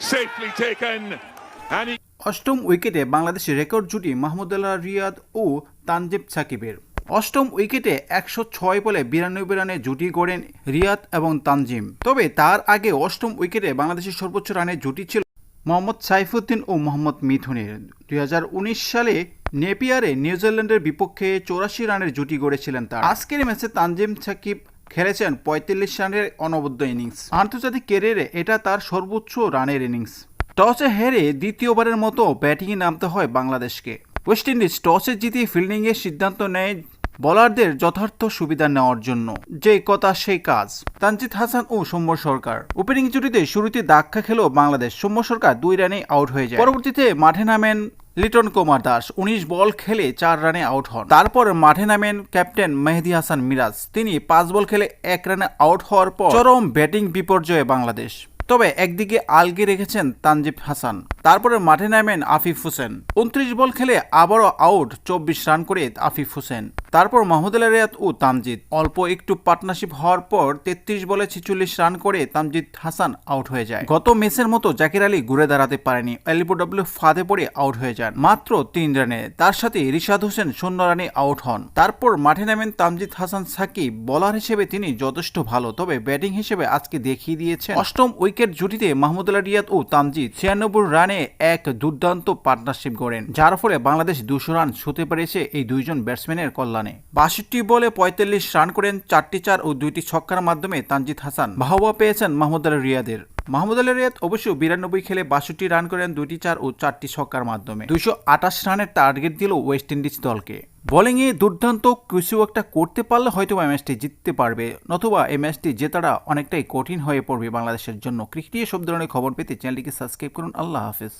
safely taken, and he অষ্টম উইকেটে বাংলাদেশের রেকর্ড জুটি মাহমুদুল্লাহ রিয়াদ ও তানজিব সাকিবের। অষ্টম উইকেটে একশো ছয় বলে বিরানব্বই রানে জুটি গড়েন রিয়াদ এবং তানজিম। তবে তার আগে অষ্টম উইকেটে বাংলাদেশের সর্বোচ্চ রানের জুটি ছিল মোহাম্মদ সাইফুদ্দিন ও মোহাম্মদ মিথুনের দুই হাজার উনিশ সালে নেপিয়ারে নিউজিল্যান্ডের বিপক্ষে চৌরাশি রানের জুটি গড়েছিলেন তার। আজকের ম্যাচে তানজিম সাকিব খেলেছেন পঁয়তাল্লিশ রানের অনবদ্য ইনিংস। আন্তর্জাতিক ক্যারিয়ারে এটা তার সর্বোচ্চ রানের ইনিংস। টসে হেরে দ্বিতীয়বারের মতো ব্যাটিংয়ে নামতে হয় বাংলাদেশকে। ওয়েস্ট ইন্ডিজ টসে জিতিয়ে ফিল্ডিংয়ের সিদ্ধান্ত নেয় বোলারদের যথার্থ সুবিধা নেওয়ার জন্য। যে কথা সেই কাজ। তানজিদ হাসান ও সৌম্য সরকার। ওপেনিং জুটিতে শুরুতে ধাক্কা খেল বাংলাদেশ সৌম্য সরকার দুই রানে আউট হয়ে যায়। পরবর্তীতে মাঠে নামেন লিটন কুমার দাস উনিশ বল খেলে চার রানে আউট হন। তারপর মাঠে নামেন ক্যাপ্টেন মেহেদি হাসান মিরাজ। তিনি পাঁচ বল খেলে এক রানে আউট হওয়ার পর চরম ব্যাটিং বিপর্যয়ে বাংলাদেশ। তবে একদিকে আলগে রেখেছেন তানজিব হাসান। তারপরে মাঠে নামেন আফিফ হোসেন। উনত্রিশ বল খেলে আবারও আউট, চব্বিশ রান করে আফিফ হোসেন। তারপর মাহমুদুল রিয়াদ ও তামজিদ। অল্প একটু পার্টনারশিপ হওয়ার পর তেত্রিশ বলে ছেচল্লিশ রান করে তামজিদ হাসান আউট হয়ে যায়। গত ম্যাচের মতো জাকির আলী ঘুরে দাঁড়াতে পারেনি। এলবিডব্লিউ ফাঁদে পড়ে আউট হয়ে যান। মাত্র তিন রানে। তার সাথে রিশাদ হোসেন শূন্য রানে আউট হন। তারপর মাঠে নামেন তামজিদ হাসান সাকিব। বোলার হিসেবে তিনি যথেষ্ট ভালো, তবে ব্যাটিং হিসেবে আজকে দেখিয়ে দিয়েছেন। অষ্টম উইকেট জুটিতে মাহমুদুল্লাহ রিয়াদ ও তামজিদ ছিয়ানব্বই রানে এক দুর্দান্ত পার্টনারশিপ গড়েন, যার ফলে বাংলাদেশ দুশো রান ছুতে পেরেছে এই দুইজন ব্যাটসম্যানের কল্যাণে। বাষট্টি বলে পঁয়তাল্লিশ রান করেন চারটি চার ও দুইটি ছক্কার মাধ্যমে তানজিদ হাসান। বাহবা পেয়েছেন মাহমুদুল্লাহ রিয়াদের। মাহমুদ আলী রিয়াদ অবশ্য বিরানব্বই খেলে বাষট্টি রান করেন দুইটি চার ও চারটি ছক্কার মাধ্যমে। দুইশো আঠাশ রানের টার্গেট দিল ওয়েস্ট ইন্ডিজ দলকে। বোলিংয়ে দুর্দান্ত কিছু একটা করতে পারলে হয়তো এই ম্যাচটি জিততে পারবে, নতুবা এই ম্যাচটি জেতাটা অনেকটাই কঠিন হয়ে পড়বে বাংলাদেশের জন্য। ক্রিকেটীয় সব ধরনের খবর পেতে চ্যানেলটিকে সাবস্ক্রাইব করুন। আল্লাহ হাফেজ।